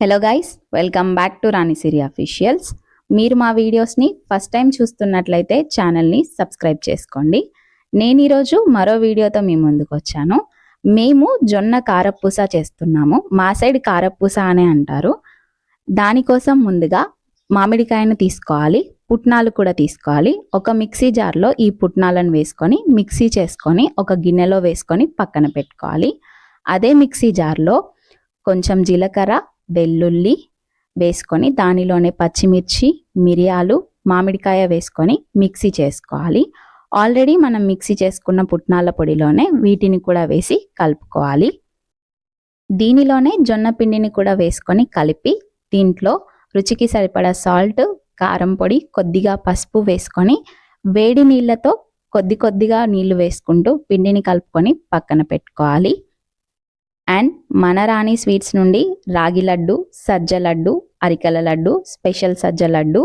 Hello guys welcome back to Rani Siri officials మీరు మా వీడియోస్ని ఫస్ట్ టైం చూస్తున్నట్లయితే ఛానల్ని సబ్స్క్రైబ్ చేసుకోండి. నేను ఈరోజు మరో వీడియోతో మీ ముందుకు వచ్చాను. మేము జొన్న కారపూస చేస్తున్నాము. మా సైడ్ కారపూస అనే అంటారు. దానికోసం ముందుగా మామిడికాయను తీసుకోవాలి పుట్నాలు కూడా తీసుకోవాలి. ఒక మిక్సీ జార్లో ఈ పుట్నాలను వేసుకొని మిక్సీ చేసుకొని ఒక గిన్నెలో వేసుకొని పక్కన పెట్టుకోవాలి. అదే మిక్సీ జార్లో కొంచెం జీలకర్ర వెల్లుల్లి వేసుకొని దానిలోనే పచ్చిమిర్చి మిరియాలు మామిడికాయ వేసుకొని మిక్సీ చేసుకోవాలి. ఆల్రెడీ మనం మిక్సీ చేసుకున్న పుట్నాల పొడిలోనే వీటిని కూడా వేసి కలుపుకోవాలి. దీనిలోనే జొన్న పిండిని కూడా వేసుకొని కలిపి దీంట్లో రుచికి సరిపడా సాల్ట్ కారం పొడి కొద్దిగా పసుపు వేసుకొని వేడి నీళ్ళతో కొద్ది కొద్దిగా నీళ్ళు వేసుకుంటూ పిండిని కలుపుకొని పక్కన పెట్టుకోవాలి. అండ్ మనరాణి స్వీట్స్ నుండి రాగి లడ్డు సజ్జ లడ్డు అరికెల లడ్డు స్పెషల్ సజ్జ లడ్డు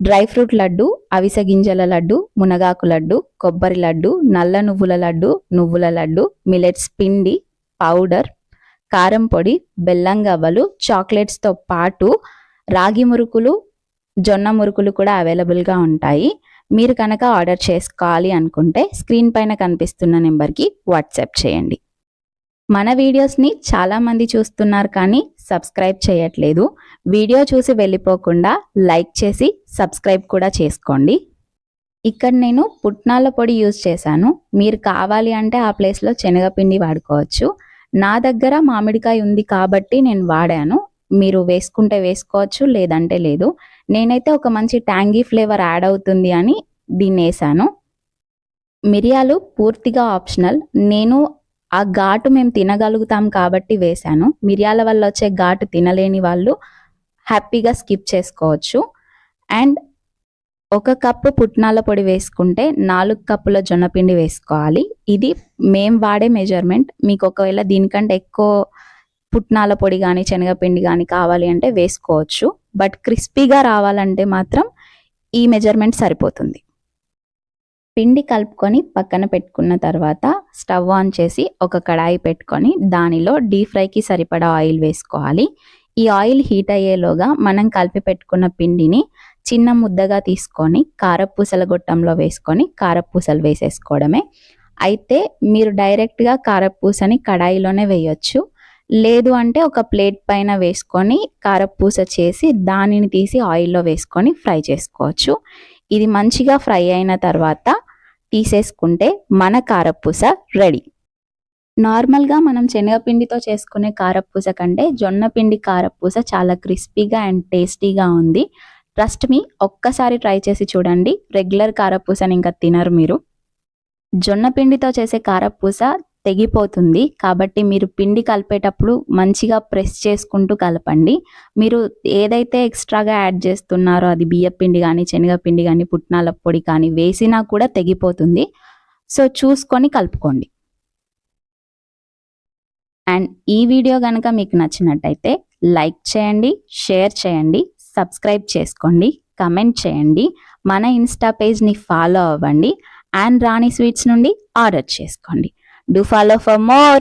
డ్రై ఫ్రూట్ లడ్డు అవిసె గింజల లడ్డు మునగాకు లడ్డు కొబ్బరి లడ్డు నల్ల నువ్వుల లడ్డు నువ్వుల లడ్డు మిలెట్స్ పిండి పౌడర్ కారం పొడి బెల్లం గవ్వలు చాక్లెట్స్తో పాటు రాగి మురుకులు జొన్న మురుకులు కూడా అవైలబుల్గా ఉంటాయి. మీరు కనుక ఆర్డర్ చేసుకోవాలి అనుకుంటే స్క్రీన్ పైన కనిపిస్తున్న నెంబర్కి వాట్సాప్ చేయండి. మన వీడియోస్ని చాలామంది చూస్తున్నారు కానీ సబ్స్క్రైబ్ చేయట్లేదు. వీడియో చూసి వెళ్ళిపోకుండా లైక్ చేసి సబ్స్క్రైబ్ కూడా చేసుకోండి. ఇక్కడ నేను పుట్నాల పొడి యూజ్ చేశాను. మీరు కావాలి అంటే ఆ ప్లేస్లో శనగపిండి వాడుకోవచ్చు. నా దగ్గర మామిడికాయ ఉంది కాబట్టి నేను వాడాను. మీరు వేసుకుంటే వేసుకోవచ్చు లేదంటే లేదు. నేనైతే ఒక మంచి ట్యాంగీ ఫ్లేవర్ యాడ్ అవుతుంది అని దీన్ని వేసాను మిరియాలు పూర్తిగా ఆప్షనల్. నేను ఆ ఘాటు మేము తినగలుగుతాం కాబట్టి వేశాను. మిరియాల వల్ల వచ్చే ఘాటు తినలేని వాళ్ళు హ్యాపీగా స్కిప్ చేసుకోవచ్చు. అండ్ ఒక కప్పు పుట్నాల పొడి వేసుకుంటే నాలుగు కప్పుల జొన్నపిండి వేసుకోవాలి. ఇది మేము వాడే మెజర్మెంట్ మీకు ఒకవేళ దీనికంటే ఎక్కువ పుట్నాల పొడి కానీ శనగపిండి కానీ కావాలి అంటే వేసుకోవచ్చు. బట్ క్రిస్పీగా రావాలంటే మాత్రం ఈ మెజర్మెంట్ సరిపోతుంది. పిండి కలుపుకొని పక్కన పెట్టుకున్న తర్వాత స్టవ్ ఆన్ చేసి ఒక కడాయి పెట్టుకొని దానిలో డీప్ ఫ్రైకి సరిపడా ఆయిల్ వేసుకోవాలి. ఈ ఆయిల్ హీట్ అయ్యేలోగా మనం కలిపి పెట్టుకున్న పిండిని చిన్న ముద్దగా తీసుకొని కారపూసల గొట్టంలో వేసుకొని కారపూసలు వేసేసుకోవడమే. అయితే మీరు డైరెక్ట్గా కారపూసని కడాయిలోనే వేయొచ్చు. లేదు అంటే ఒక ప్లేట్ పైన వేసుకొని కారపూస చేసి దానిని తీసి ఆయిల్లో వేసుకొని ఫ్రై చేసుకోవచ్చు. ఇది మంచిగా ఫ్రై అయిన తర్వాత తీసేసుకుంటే మన కారపూస రెడీ. నార్మల్గా మనం శనగపిండితో చేసుకునే కారపూస కంటే జొన్న పిండి కారపూస చాలా క్రిస్పీగా అండ్ టేస్టీగా ఉంది. ట్రస్ట్ మీ ఒక్కసారి ట్రై చేసి చూడండి. రెగ్యులర్ కారపూసని ఇంకా తినరు మీరు. జొన్న పిండితో చేసే కారపూస తెగిపోతుంది. కాబట్టి మీరు పిండి కలిపేటప్పుడు మంచిగా ప్రెస్ చేసుకుంటూ కలపండి. మీరు ఏదైతే ఎక్స్ట్రాగా యాడ్ చేస్తున్నారో అది బియ్యపిండి కానీ శనగపిండి కానీ పుట్నాల పొడి కానీ వేసినా కూడా తెగిపోతుంది. సో చూసుకొని కలుపుకోండి. అండ్ ఈ వీడియో కనుక మీకు నచ్చినట్టయితే లైక్ చేయండి షేర్ చేయండి సబ్స్క్రైబ్ చేసుకోండి కమెంట్ చేయండి మన ఇన్స్టా పేజ్ని ఫాలో అవ్వండి అండ్ రాణి స్వీట్స్ నుండి ఆర్డర్ చేసుకోండి. Do follow for more.